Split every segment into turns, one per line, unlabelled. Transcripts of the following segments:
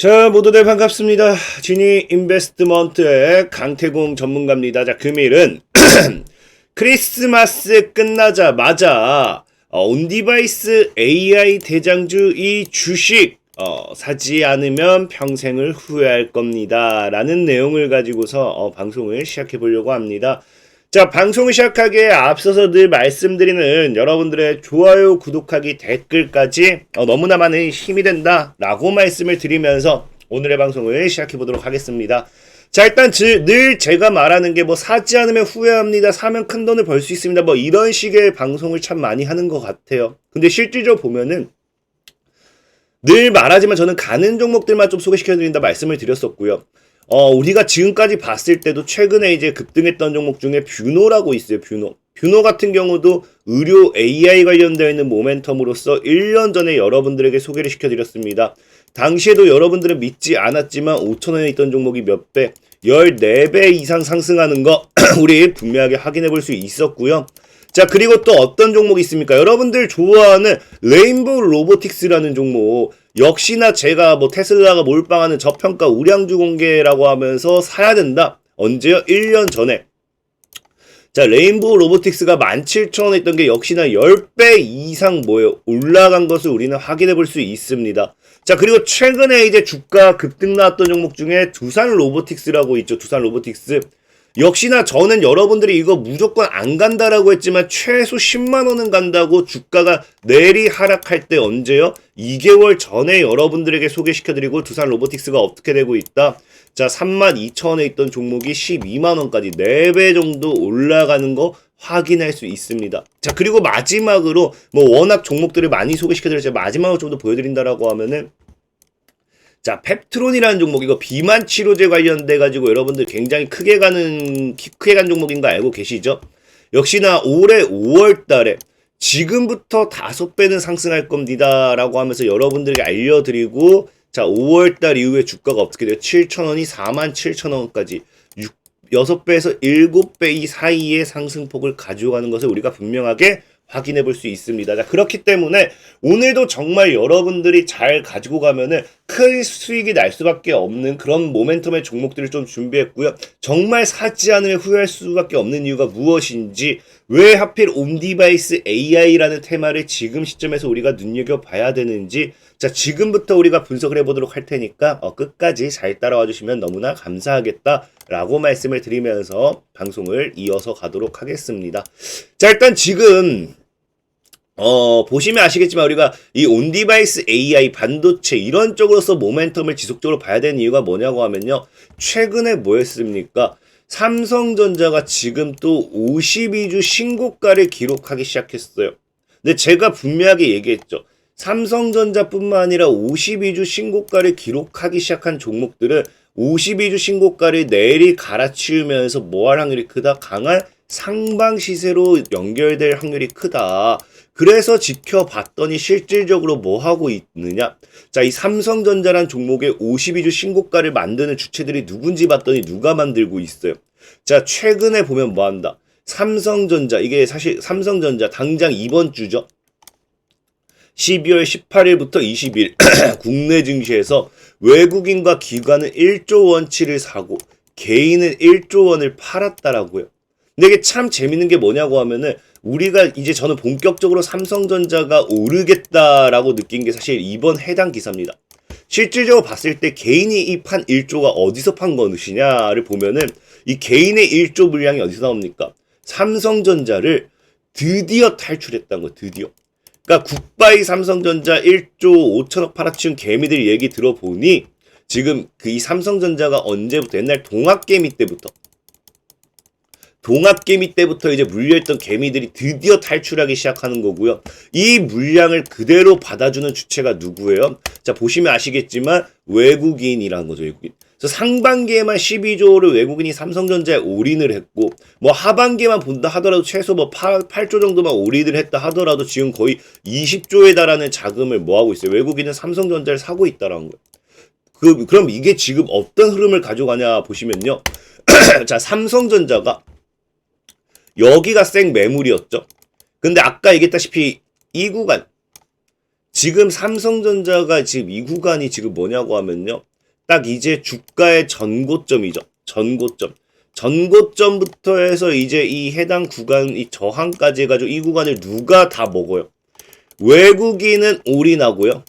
자, 모두들 반갑습니다. 지니 인베스트먼트의 강태공 전문가입니다. 자, 금일은 크리스마스 끝나자마자 어, 온디바이스 AI 대장주 이 주식 어, 사지 않으면 평생을 후회할 겁니다. 라는 내용을 가지고서 어, 방송을 시작해 보려고 합니다. 자, 방송을 시작하기에 앞서서 늘 말씀드리는 여러분들의 좋아요, 구독하기, 댓글까지 어, 너무나 많은 힘이 된다. 라고 말씀을 드리면서 오늘의 방송을 시작해 보도록 하겠습니다. 자, 일단 지- 늘 제가 말하는 게 뭐 사지 않으면 후회합니다. 사면 큰 돈을 벌 수 있습니다. 뭐 이런 식의 방송을 참 많이 하는 것 같아요. 근데 실질적으로 보면은 늘 말하지만 저는 가는 종목들만 좀 소개시켜 드린다 말씀을 드렸었고요. 어, 우리가 지금까지 봤을 때도 최근에 이제 급등했던 종목 중에 뷰노라고 있어요, 뷰노. 뷰노 같은 경우도 의료 AI 관련되어 있는 모멘텀으로서 1년 전에 여러분들에게 소개를 시켜드렸습니다. 당시에도 여러분들은 믿지 않았지만 5천원에 있던 종목이 몇 배, 14배 이상 상승하는 거 우리 분명하게 확인해 볼 수 있었고요. 자, 그리고 또 어떤 종목이 있습니까? 여러분들 좋아하는 레인보우 로보틱스라는 종목. 역시나 제가 뭐 테슬라가 몰빵하는 저평가 우량주 공개라고 하면서 사야 된다. 언제요? 1년 전에. 자, 레인보우 로보틱스가 17,000원에 있던 게 역시나 10배 이상 뭐예요? 올라간 것을 우리는 확인해 볼 수 있습니다. 자, 그리고 최근에 이제 주가 급등 나왔던 종목 중에 두산 로보틱스라고 있죠. 두산 로보틱스. 역시나 저는 여러분들이 이거 무조건 안 간다라고 했지만 최소 10만 원은 간다고 주가가 내리 하락할 때 언제요? 2개월 전에 여러분들에게 소개시켜드리고 두산 로보틱스가 어떻게 되고 있다. 자, 3만 2천 원에 있던 종목이 12만 원까지 4배 정도 올라가는 거 확인할 수 있습니다. 자, 그리고 마지막으로 뭐 워낙 종목들을 많이 소개시켜드렸지만 마지막으로 좀 더 보여드린다라고 하면은 자, 펩트론이라는 종목 이거 비만 치료제 관련돼 가지고 여러분들 굉장히 크게 가는 키- 크게 간 종목인 거 알고 계시죠? 역시나 올해 5월 달에 지금부터 다섯 배는 상승할 겁니다라고 하면서 여러분들에게 알려드리고 자 5월 달 이후에 주가가 어떻게 돼요? 7,000원이 47,000원까지 6, 6배에서 7배 이 사이의 상승폭을 가져가는 것을 우리가 분명하게 확인해 볼 수 있습니다. 자, 그렇기 때문에 오늘도 정말 여러분들이 잘 가지고 가면은 큰 수익이 날 수밖에 없는 그런 모멘텀의 종목들을 좀 준비했고요. 정말 사지 않으면 후회할 수밖에 없는 이유가 무엇인지 왜 하필 온디바이스 AI라는 테마를 지금 시점에서 우리가 눈여겨봐야 되는지 자 지금부터 우리가 분석을 해보도록 할 테니까 어, 끝까지 잘 따라와 주시면 너무나 감사하겠다라고 말씀을 드리면서 방송을 이어서 가도록 하겠습니다. 자 일단 지금 어, 보시면 아시겠지만 우리가 이 온디바이스 AI 반도체 이런 쪽으로서 모멘텀을 지속적으로 봐야 되는 이유가 뭐냐고 하면요. 최근에 뭐였습니까? 삼성전자가 지금 또 52주 신고가를 기록하기 시작했어요. 근데 제가 분명하게 얘기했죠. 삼성전자뿐만 아니라 52주 신고가를 기록하기 시작한 종목들은 52주 신고가를 내리 갈아치우면서 뭐할 확률이 크다? 강한 상방 시세로 연결될 확률이 크다. 그래서 지켜봤더니 실질적으로 뭐 하고 있느냐? 자, 이 삼성전자란 종목의 52주 신고가를 만드는 주체들이 누군지 봤더니 누가 만들고 있어요. 자, 최근에 보면 뭐 한다? 삼성전자, 이게 사실 삼성전자 당장 이번 주죠. 12월 18일부터 20일 국내 증시에서 외국인과 기관은 1조 원치를 사고 개인은 1조 원을 팔았다라고요. 근데 이게 참 재밌는 게 뭐냐고 하면은 우리가 이제 저는 본격적으로 삼성전자가 오르겠다라고 느낀 게 사실 이번 해당 기사입니다. 실질적으로 봤을 때 개인이 이 판 1조가 어디서 판 것이냐를 보면은 이 개인의 1조 물량이 어디서 나옵니까? 삼성전자를 드디어 탈출했다는 거예요. 드디어. 그러니까 굿바이 삼성전자 1조 5천억 팔아치운 개미들 얘기 들어보니 지금 그 이 삼성전자가 언제부터 옛날 동학개미 때부터 동학개미 때부터 이제 물려있던 개미들이 드디어 탈출하기 시작하는 거고요. 이 물량을 그대로 받아주는 주체가 누구예요? 자 보시면 아시겠지만 외국인이라는 거죠. 외국인. 상반기에만 12조를 외국인이 삼성전자에 올인을 했고 뭐 하반기에만 본다 하더라도 최소 뭐 8, 8조 정도만 올인을 했다 하더라도 지금 거의 20조에 달하는 자금을 뭐 하고 있어요. 외국인은 삼성전자를 사고 있다라는 거예요. 그 그럼 이게 지금 어떤 흐름을 가져가냐 보시면요. 자 삼성전자가 여기가 생 매물이었죠. 근데 아까 얘기했다시피 이 구간 지금 삼성전자가 지금 이 구간이 지금 뭐냐고 하면요. 딱 이제 주가의 전고점이죠. 전고점. 전고점부터 해서 이제 이 해당 구간, 이 저항까지 해가지고 이 구간을 누가 다 먹어요. 외국인은 올인하고요.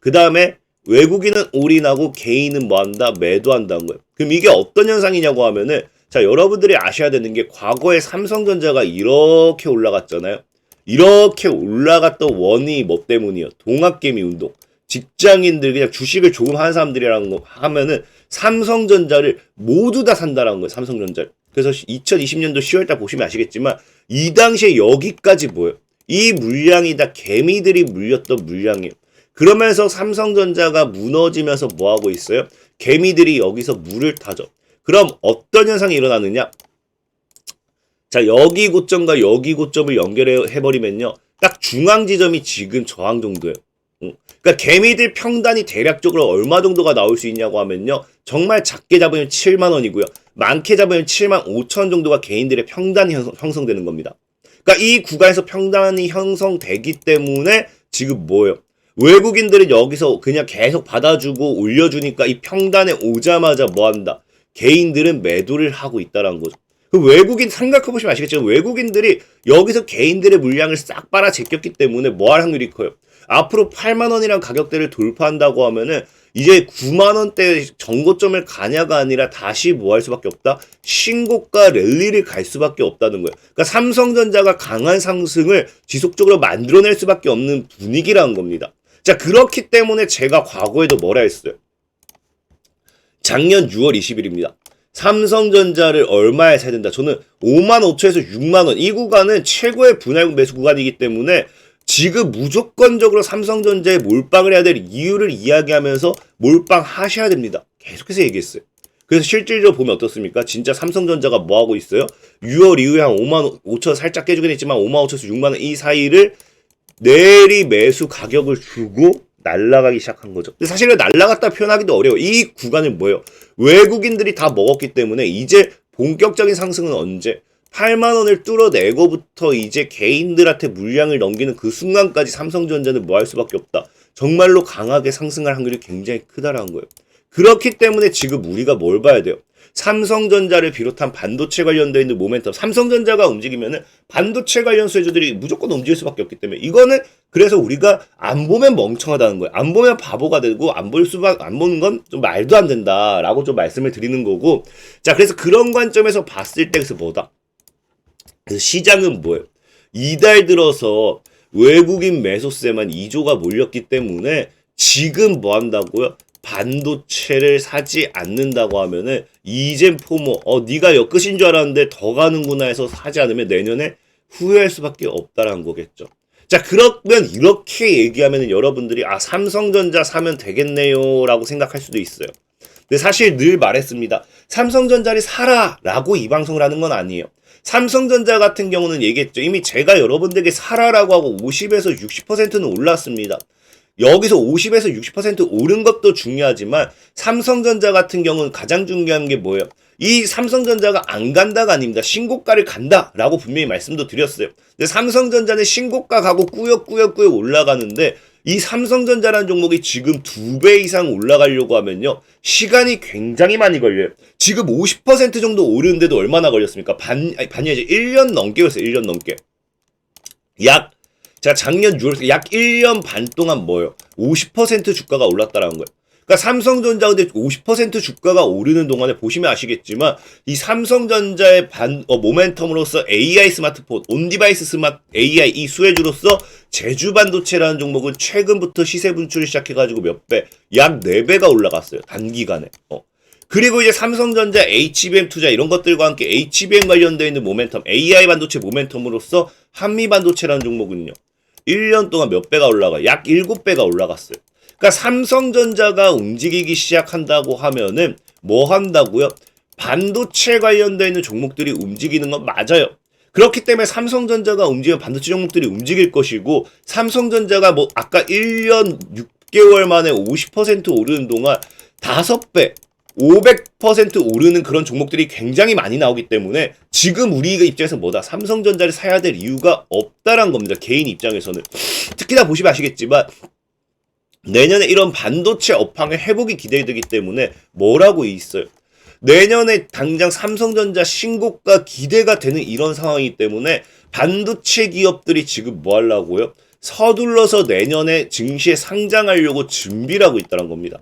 그 다음에 외국인은 올인하고 개인은 뭐 한다? 매도한다는 거예요. 그럼 이게 어떤 현상이냐고 하면은 자, 여러분들이 아셔야 되는 게 과거에 삼성전자가 이렇게 올라갔잖아요. 이렇게 올라갔던 원인이 뭐 때문이요? 동학개미 운동. 직장인들 그냥 주식을 조금 하는 사람들이라는 거 하면은 삼성전자를 모두 다 산다라는 거예요. 삼성전자를. 그래서 2020년도 10월 달 보시면 아시겠지만 이 당시에 여기까지 뭐예요? 이 물량이 다 개미들이 물렸던 물량이에요. 그러면서 삼성전자가 무너지면서 뭐 하고 있어요? 개미들이 여기서 물을 타죠. 그럼 어떤 현상이 일어나느냐? 자, 여기 고점과 여기 고점을 연결해 버리면요. 딱 중앙 지점이 지금 저항 정도예요. 응. 그러니까 개미들 평단이 대략적으로 얼마 정도가 나올 수 있냐고 하면요. 정말 작게 잡으면 7만 원이고요. 많게 잡으면 7만 5천 원 정도가 개인들의 평단이 형성, 형성되는 겁니다. 그러니까 이 구간에서 평단이 형성되기 때문에 지금 뭐예요? 외국인들은 여기서 그냥 계속 받아주고 올려주니까 이 평단에 오자마자 뭐 한다? 개인들은 매도를 하고 있다는 거죠. 그 외국인 생각해보시면 아시겠지만 외국인들이 여기서 개인들의 물량을 싹 빨아 제꼈기 때문에 뭐 할 확률이 커요. 앞으로 8만 원이란 가격대를 돌파한다고 하면은 이제 9만 원대 정고점을 가냐가 아니라 다시 뭐 할 수밖에 없다? 신고가 랠리를 갈 수밖에 없다는 거예요. 그러니까 삼성전자가 강한 상승을 지속적으로 만들어낼 수밖에 없는 분위기라는 겁니다. 자, 그렇기 때문에 제가 과거에도 뭐라 했어요? 작년 6월 20일입니다. 삼성전자를 얼마에 사야 된다? 저는 5만 5천에서 6만 원. 이 구간은 최고의 분할 매수 구간이기 때문에 지금 무조건적으로 삼성전자에 몰빵을 해야 될 이유를 이야기하면서 몰빵 하셔야 됩니다. 계속해서 얘기했어요. 그래서 실질적으로 보면 어떻습니까? 진짜 삼성전자가 뭐 하고 있어요? 6월 이후에 한 5만 5천 살짝 깨지긴 했지만 5만 5천에서 6만 원 이 사이를 내리 매수 가격을 주고 날라가기 시작한 거죠. 근데 사실은 날라갔다 표현하기도 어려워. 이 구간은 뭐예요? 외국인들이 다 먹었기 때문에 이제 본격적인 상승은 언제? 8만 원을 뚫어내고부터 이제 개인들한테 물량을 넘기는 그 순간까지 삼성전자는 뭐 할 수밖에 없다. 정말로 강하게 상승할 확률이 굉장히 크다라는 거예요. 그렇기 때문에 지금 우리가 뭘 봐야 돼요? 삼성전자를 비롯한 반도체 관련되어 있는 모멘텀, 삼성전자가 움직이면은 반도체 관련 수혜주들이 무조건 움직일 수밖에 없기 때문에 이거는 그래서 우리가 안 보면 멍청하다는 거예요. 안 보면 바보가 되고 안 볼 수밖 안 보는 건 좀 말도 안 된다라고 좀 말씀을 드리는 거고. 자, 그래서 그런 관점에서 봤을 때 그래서 뭐다? 그래서 시장은 뭐예요? 이달 들어서 외국인 매수세만 2조가 몰렸기 때문에 지금 뭐 한다고요? 반도체를 사지 않는다고 하면은 이젠 포모 어 네가 엮으신 줄 알았는데 더 가는구나 해서 사지 않으면 내년에 후회할 수밖에 없다라는 거겠죠. 자 그러면 이렇게 얘기하면은 여러분들이 아 삼성전자 사면 되겠네요라고 생각할 수도 있어요. 근데 사실 늘 말했습니다. 삼성전자를 사라라고 이 방송을 하는 건 아니에요. 삼성전자 같은 경우는 얘기했죠. 이미 제가 여러분들에게 사라라고 하고 50에서 60%는 올랐습니다. 여기서 50에서 60% 오른 것도 중요하지만 삼성전자 같은 경우는 가장 중요한 게 뭐예요? 이 삼성전자가 안 간다가 아닙니다. 신고가를 간다라고 분명히 말씀도 드렸어요. 근데 삼성전자는 신고가 가고 꾸역꾸역꾸역 올라가는데 이 삼성전자라는 종목이 지금 두 배 이상 올라가려고 하면요. 시간이 굉장히 많이 걸려요. 지금 50% 정도 오르는데도 얼마나 걸렸습니까? 반, 아니, 반이 아니라 1년 넘게 걸렸어요. 1년 넘게. 약, 자, 작년 6월, 약 1년 반 동안 뭐예요? 50% 주가가 올랐다라는 거예요. 그러니까 삼성전자 근데 50% 주가가 오르는 동안에 보시면 아시겠지만 이 삼성전자의 반 어, 모멘텀으로서 AI 스마트폰, 온디바이스 스마트 AI 이 수혜주로서 제주 반도체라는 종목은 최근부터 시세 분출을 시작해가지고 몇 배, 약 4배가 올라갔어요 단기간에. 어. 그리고 이제 삼성전자 HBM 투자 이런 것들과 함께 HBM 관련되어 있는 모멘텀, AI 반도체 모멘텀으로서 한미 반도체라는 종목은요. 1년 동안 몇 배가 올라가? 약 7배가 올라갔어요. 그러니까 삼성전자가 움직이기 시작한다고 하면은 뭐 한다고요? 반도체 관련되어 있는 종목들이 움직이는 건 맞아요. 그렇기 때문에 삼성전자가 움직이면 반도체 종목들이 움직일 것이고 삼성전자가 뭐 아까 1년 6개월 만에 50% 오르는 동안 5배 500% 오르는 그런 종목들이 굉장히 많이 나오기 때문에 지금 우리가 입장에서 뭐다 삼성전자를 사야 될 이유가 없다란 겁니다 개인 입장에서는 특히나 보시면 아시겠지만 내년에 이런 반도체 업황의 회복이 기대되기 때문에 뭐라고 있어요? 내년에 당장 삼성전자 신고가 기대가 되는 이런 상황이기 때문에 반도체 기업들이 지금 뭐 하려고요? 서둘러서 내년에 증시에 상장하려고 준비를 하고 있다는 겁니다.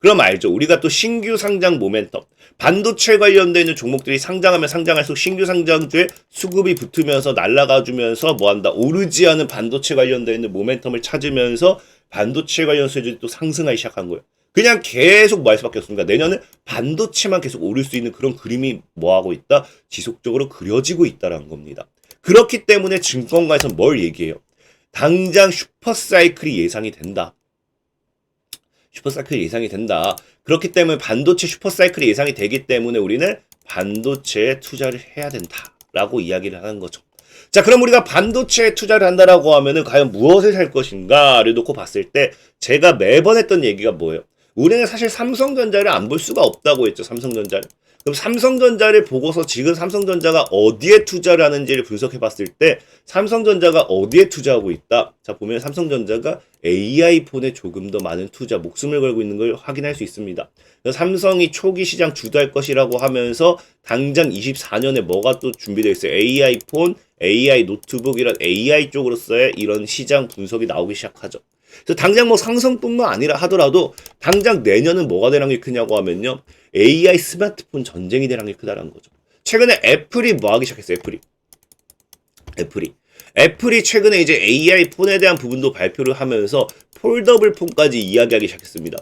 그럼 알죠. 우리가 또 신규 상장 모멘텀, 반도체 관련되어 있는 종목들이 상장하면 상장할수록 신규 상장주에 수급이 붙으면서 날아가 주면서 뭐한다. 오르지 않은 반도체 관련되어 있는 모멘텀을 찾으면서 반도체 관련 수혜들이 또 상승하기 시작한 거예요. 그냥 계속 뭐할 수밖에 없습니다. 내년에 반도체만 계속 오를 수 있는 그런 그림이 뭐 하고 있다? 지속적으로 그려지고 있다라는 겁니다. 그렇기 때문에 증권가에서 뭘 얘기해요? 당장 슈퍼사이클이 예상이 된다. 슈퍼사이클이 예상이 된다. 그렇기 때문에 반도체 슈퍼사이클이 예상이 되기 때문에 우리는 반도체에 투자를 해야 된다라고 이야기를 하는 거죠. 자, 그럼 우리가 반도체에 투자를 한다라고 하면은 과연 무엇을 살 것인가를 놓고 봤을 때 제가 매번 했던 얘기가 뭐예요? 우리는 사실 삼성전자를 안 볼 수가 없다고 했죠. 삼성전자를. 그럼 삼성전자를 보고서 지금 삼성전자가 어디에 투자를 하는지를 분석해 봤을 때 삼성전자가 어디에 투자하고 있다. 자, 보면 삼성전자가 AI 폰에 조금 더 많은 투자, 목숨을 걸고 있는 걸 확인할 수 있습니다. 삼성이 초기 시장 주도할 것이라고 하면서 당장 24년에 뭐가 또 준비되어 있어요. AI 폰, AI 노트북 이런 AI 쪽으로서의 이런 시장 분석이 나오기 시작하죠. 그래서 당장 뭐 상성뿐만 아니라 하더라도 당장 내년은 뭐가 되는 게 크냐고 하면요. AI 스마트폰 전쟁이 되는 게 크다라는 거죠. 최근에 애플이 뭐 하기 시작했어요. 애플이. 애플이. 애플이 최근에 이제 AI 폰에 대한 부분도 발표를 하면서 폴더블 폰까지 이야기하기 시작했습니다.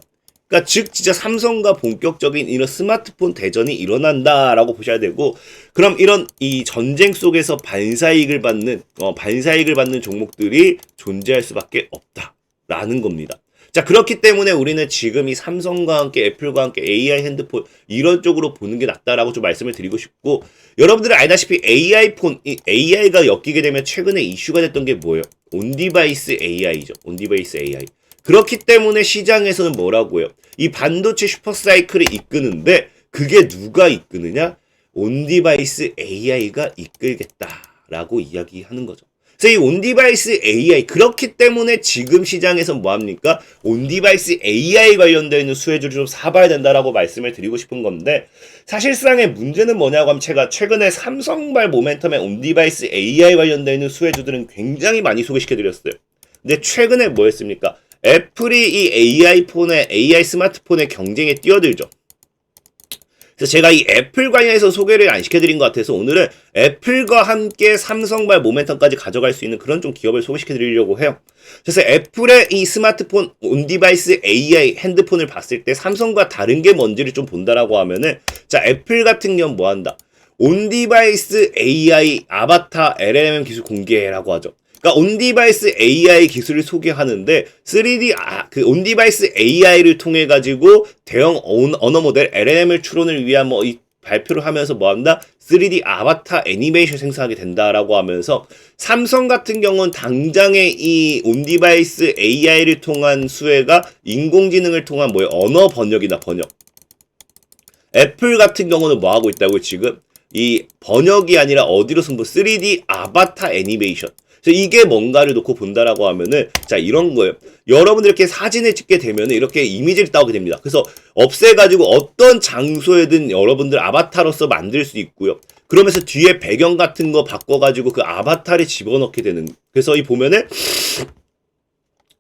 그러니까 즉 진짜 삼성과 본격적인 이런 스마트폰 대전이 일어난다라고 보셔야 되고 그럼 이런 이 전쟁 속에서 반사이익을 받는 어, 반사이익을 받는 종목들이 존재할 수밖에 없다라는 겁니다. 자 그렇기 때문에 우리는 지금 이 삼성과 함께 애플과 함께 AI 핸드폰 이런 쪽으로 보는 게 낫다라고 좀 말씀을 드리고 싶고 여러분들은 알다시피 AI 폰 이 AI가 엮이게 되면 최근에 이슈가 됐던 게 뭐예요? 온디바이스 AI죠. 온디바이스 AI. 그렇기 때문에 시장에서는 뭐라고요? 이 반도체 슈퍼사이클을 이끄는데 그게 누가 이끄느냐? 온디바이스 AI가 이끌겠다라고 이야기하는 거죠. 그래서 이 온디바이스 AI 그렇기 때문에 지금 시장에서 뭐합니까? 온디바이스 AI 관련되어 있는 수혜주를 좀 사봐야 된다라고 말씀을 드리고 싶은 건데 사실상의 문제는 뭐냐고 하면 제가 최근에 삼성발 모멘텀의 온디바이스 AI 관련되어 있는 수혜주들은 굉장히 많이 소개시켜드렸어요. 근데 최근에 뭐 했습니까? 애플이 이 AI 폰에 AI 스마트폰의 경쟁에 뛰어들죠. 그래서 제가 이 애플 관련해서 소개를 안 시켜드린 것 같아서 오늘은 애플과 함께 삼성발 모멘텀까지 가져갈 수 있는 그런 좀 기업을 소개시켜드리려고 해요. 그래서 애플의 이 스마트폰 온디바이스 AI 핸드폰을 봤을 때 삼성과 다른 게 뭔지를 좀 본다라고 하면은 자 애플 같은 경우 뭐 한다? 온디바이스 AI 아바타 LLM 기술 공개라고 하죠. 그러니까 온디바이스 AI 기술을 소개하는데 3D 아, 그 온디바이스 AI를 통해 가지고 대형 언어 모델 LLM을 추론을 위한 뭐 이 발표를 하면서 뭐 한다? 3D 아바타 애니메이션 생성하게 된다라고 하면서 삼성 같은 경우는 당장의 이 온디바이스 AI를 통한 수혜가 인공지능을 통한 뭐 언어 번역이나 번역. 애플 같은 경우는 뭐 하고 있다고 지금 이 번역이 아니라 어디로 승부 3D 아바타 애니메이션. 이게 뭔가를 놓고 본다라고 하면은 자 이런 거예요. 여러분들 이렇게 사진을 찍게 되면 이렇게 이미지를 따오게 됩니다. 그래서 없애가지고 어떤 장소에든 여러분들 아바타로서 만들 수 있고요. 그러면서 뒤에 배경 같은 거 바꿔가지고 그 아바타를 집어넣게 되는. 그래서 이 보면은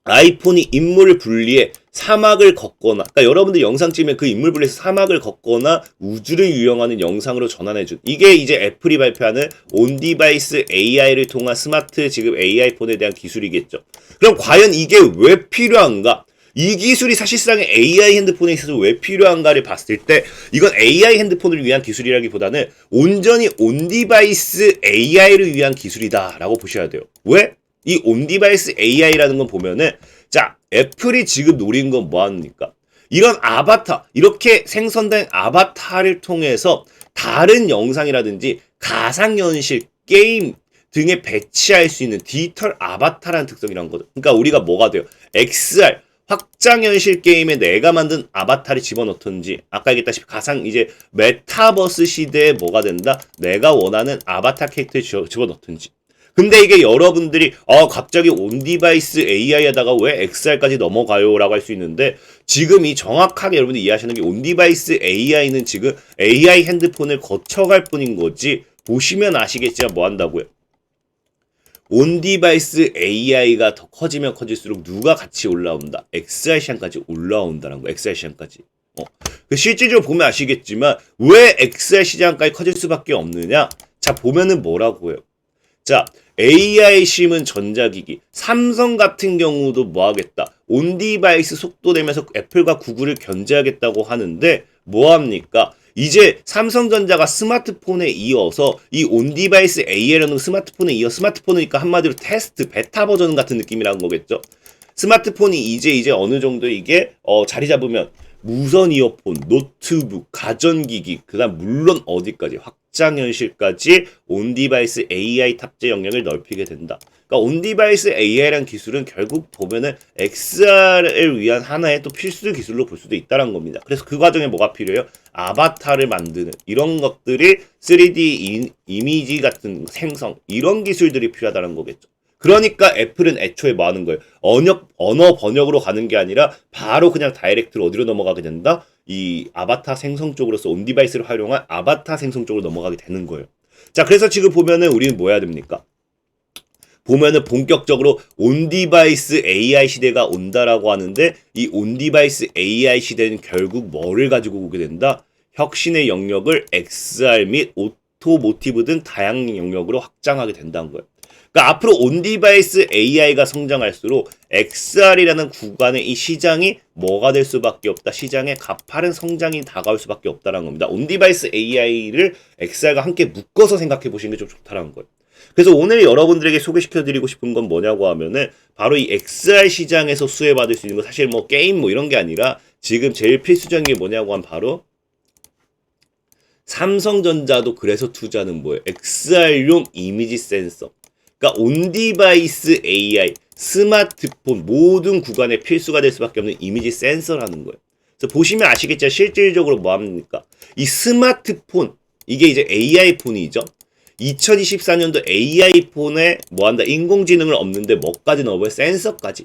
아이폰이 인물을 분리해 사막을 걷거나, 그러니까 여러분들 영상 찍으면 그 인물 분리해서 사막을 걷거나 우주를 유영하는 영상으로 전환해 준. 이게 이제 애플이 발표하는 온 디바이스 AI를 통한 스마트 지금 AI 폰에 대한 기술이겠죠. 그럼 과연 이게 왜 필요한가? 이 기술이 사실상의 AI 핸드폰에 있어서 왜 필요한가를 봤을 때 이건 AI 핸드폰을 위한 기술이라기보다는 온전히 온 디바이스 AI를 위한 기술이다라고 보셔야 돼요. 왜? 이 온디바이스 AI라는 건 보면은 자 애플이 지금 노린 건 뭐합니까? 이런 아바타 이렇게 생성된 아바타를 통해서 다른 영상이라든지 가상현실 게임 등에 배치할 수 있는 디지털 아바타라는 특성이란 거죠. 그러니까 우리가 뭐가 돼요? XR 확장현실 게임에 내가 만든 아바타를 집어넣든지 아까 얘기했다시피 가상 이제 메타버스 시대에 뭐가 된다? 내가 원하는 아바타 캐릭터를 집어넣든지 근데 이게 여러분들이 어 갑자기 온 디바이스 AI 하다가 왜 XR까지 넘어가요 라고 할 수 있는데 지금 이 정확하게 여러분들이 이해하시는 게 온 디바이스 AI는 지금 AI 핸드폰을 거쳐갈 뿐인 거지 보시면 아시겠지만 뭐 한다고요? 온 디바이스 AI가 더 커지면 커질수록 누가 같이 올라온다? XR 시장까지 올라온다는 거. XR 시장까지. 어. 그 실질적으로 보면 아시겠지만 왜 XR 시장까지 커질 수밖에 없느냐? 자 보면은 뭐라고요? 자 AI 심은 전자기기. 삼성 같은 경우도 뭐 하겠다. 온디바이스 속도 내면서 애플과 구글을 견제하겠다고 하는데 뭐 합니까? 이제 삼성전자가 스마트폰에 이어서 이 온디바이스 AI라는 스마트폰에 이어 스마트폰이니까 한마디로 테스트 베타 버전 같은 느낌이라는 거겠죠? 스마트폰이 이제 이제 어느 정도 이게 어, 자리 잡으면 무선 이어폰, 노트북, 가전기기, 그다음 물론 어디까지? 확 장 현실까지 온 디바이스 AI 탑재 영역을 넓히게 된다. 그러니까 온 디바이스 AI란 기술은 결국 보면은 XR을 위한 하나의 또 필수 기술로 볼 수도 있다는 겁니다. 그래서 그 과정에 뭐가 필요해요? 아바타를 만드는 이런 것들이 3D 이, 이미지 같은 생성 이런 기술들이 필요하다는 거겠죠. 그러니까 애플은 애초에 뭐 하는 거예요? 언어, 언어 번역으로 가는 게 아니라 바로 그냥 다이렉트로 어디로 넘어가게 된다? 이 아바타 생성 쪽으로서 온 디바이스를 활용한 아바타 생성 쪽으로 넘어가게 되는 거예요. 자, 그래서 지금 보면은 우리는 뭐 해야 됩니까? 보면은 본격적으로 온 디바이스 AI 시대가 온다라고 하는데 이 온 디바이스 AI 시대는 결국 뭐를 가지고 오게 된다? 혁신의 영역을 XR 및 오토모티브 등 다양한 영역으로 확장하게 된다는 거예요. 그러니까 앞으로 온디바이스 AI가 성장할수록 XR이라는 구간의 이 시장이 뭐가 될 수밖에 없다. 시장의 가파른 성장이 다가올 수밖에 없다는 겁니다. 온디바이스 AI를 XR과 함께 묶어서 생각해 보시는 게 좀 좋다는 거예요. 그래서 오늘 여러분들에게 소개시켜 드리고 싶은 건 뭐냐고 하면은 바로 이 XR 시장에서 수혜받을 수 있는 거 사실 뭐 게임 뭐 이런 게 아니라 지금 제일 필수적인 게 뭐냐고 하면 바로 삼성전자도 그래서 투자는 뭐예요? XR용 이미지 센서. 그러니까 온디바이스 AI, 스마트폰 모든 구간에 필수가 될 수밖에 없는 이미지 센서라는 거예요. 그래서 보시면 아시겠지만 실질적으로 뭐 합니까? 이 스마트폰 이게 이제 AI 폰이죠. 2024년도 AI 폰에 뭐 한다? 인공지능을 없는데 뭐까지 넣어봐요? 센서까지.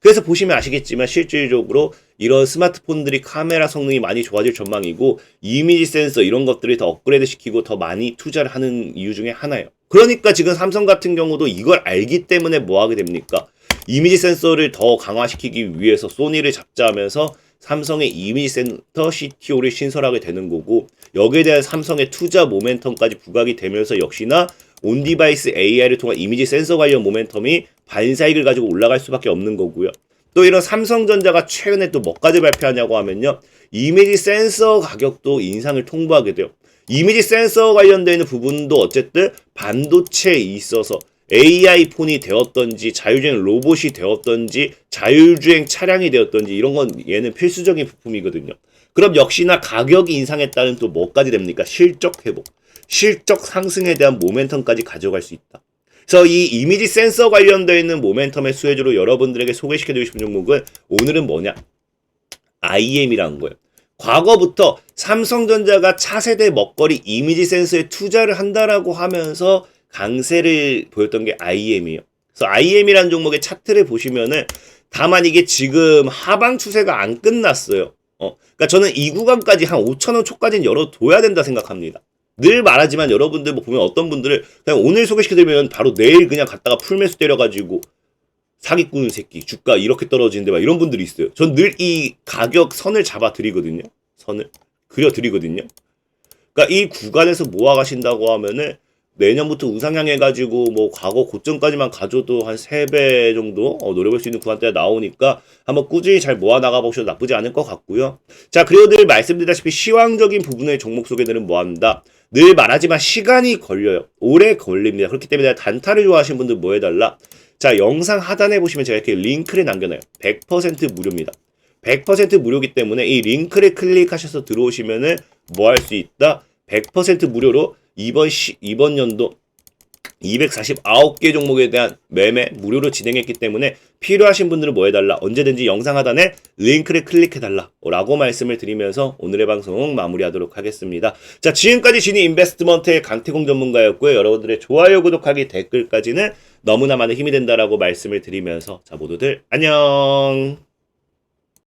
그래서 보시면 아시겠지만 실질적으로 이런 스마트폰들이 카메라 성능이 많이 좋아질 전망이고 이미지 센서 이런 것들이 더 업그레이드 시키고 더 많이 투자를 하는 이유 중에 하나예요. 그러니까 지금 삼성 같은 경우도 이걸 알기 때문에 뭐 하게 됩니까? 이미지 센서를 더 강화시키기 위해서 소니를 잡자하면서 삼성의 이미지 센터 CTO를 신설하게 되는 거고 여기에 대한 삼성의 투자 모멘텀까지 부각이 되면서 역시나 온디바이스 AI를 통한 이미지 센서 관련 모멘텀이 반사익을 가지고 올라갈 수밖에 없는 거고요. 또 이런 삼성전자가 최근에 또 뭐까지 발표하냐고 하면요. 이미지 센서 가격도 인상을 통보하게 돼요. 이미지 센서 관련되어 있는 부분도 어쨌든 반도체에 있어서 AI 폰이 되었던지 자율주행 로봇이 되었던지 자율주행 차량이 되었던지 이런 건 얘는 필수적인 부품이거든요. 그럼 역시나 가격이 인상했다는 또 뭐까지 됩니까? 실적 회복. 실적 상승에 대한 모멘텀까지 가져갈 수 있다. 그래서 이 이미지 센서 관련되어 있는 모멘텀의 수혜주로 여러분들에게 소개시켜드리고 싶은 종목은 오늘은 뭐냐? IM이라는 거예요. 과거부터 삼성전자가 차세대 먹거리 이미지 센서에 투자를 한다라고 하면서 강세를 보였던 게 IM이에요. 그래서 IM이라는 종목의 차트를 보시면은 다만 이게 지금 하방 추세가 안 끝났어요. 어, 그러니까 저는 이 구간까지 한 5천 원 초까지는 열어둬야 된다 생각합니다. 늘 말하지만 여러분들 뭐 보면 어떤 분들을 그냥 오늘 소개시켜드리면 바로 내일 그냥 갔다가 풀매수 때려가지고 사기꾼 새끼 주가 이렇게 떨어지는데 막 이런 분들이 있어요. 전 늘 이 가격 선을 잡아 드리거든요. 선을 그려 드리거든요. 그러니까 이 구간에서 모아 가신다고 하면은 내년부터 우상향 해가지고 뭐 과거 고점까지만 가져도 한 3배 정도 어, 노려볼 수 있는 구간대가 나오니까 한번 꾸준히 잘 모아 나가 보셔도 나쁘지 않을 것 같고요. 자 그리고 늘 말씀드렸다시피 시황적인 부분의 종목 소개들은 뭐합니다. 늘 말하지만 시간이 걸려요. 오래 걸립니다. 그렇기 때문에 단타를 좋아하시는 분들 뭐 해달라? 자, 영상 하단에 보시면 제가 이렇게 링크를 남겨놔요. 100% 무료입니다. 100% 무료기 때문에 이 링크를 클릭하셔서 들어오시면은 뭐 할 수 있다? 100% 무료로 이번 시, 이번 연도 249개 종목에 대한 매매 무료로 진행했기 때문에 필요하신 분들은 뭐 해달라 언제든지 영상 하단에 링크를 클릭해달라 라고 말씀을 드리면서 오늘의 방송 마무리하도록 하겠습니다. 자 지금까지 지니 인베스트먼트의 강태공 전문가였고요. 여러분들의 좋아요 구독하기 댓글까지는 너무나 많은 힘이 된다라고 말씀을 드리면서 자 모두들 안녕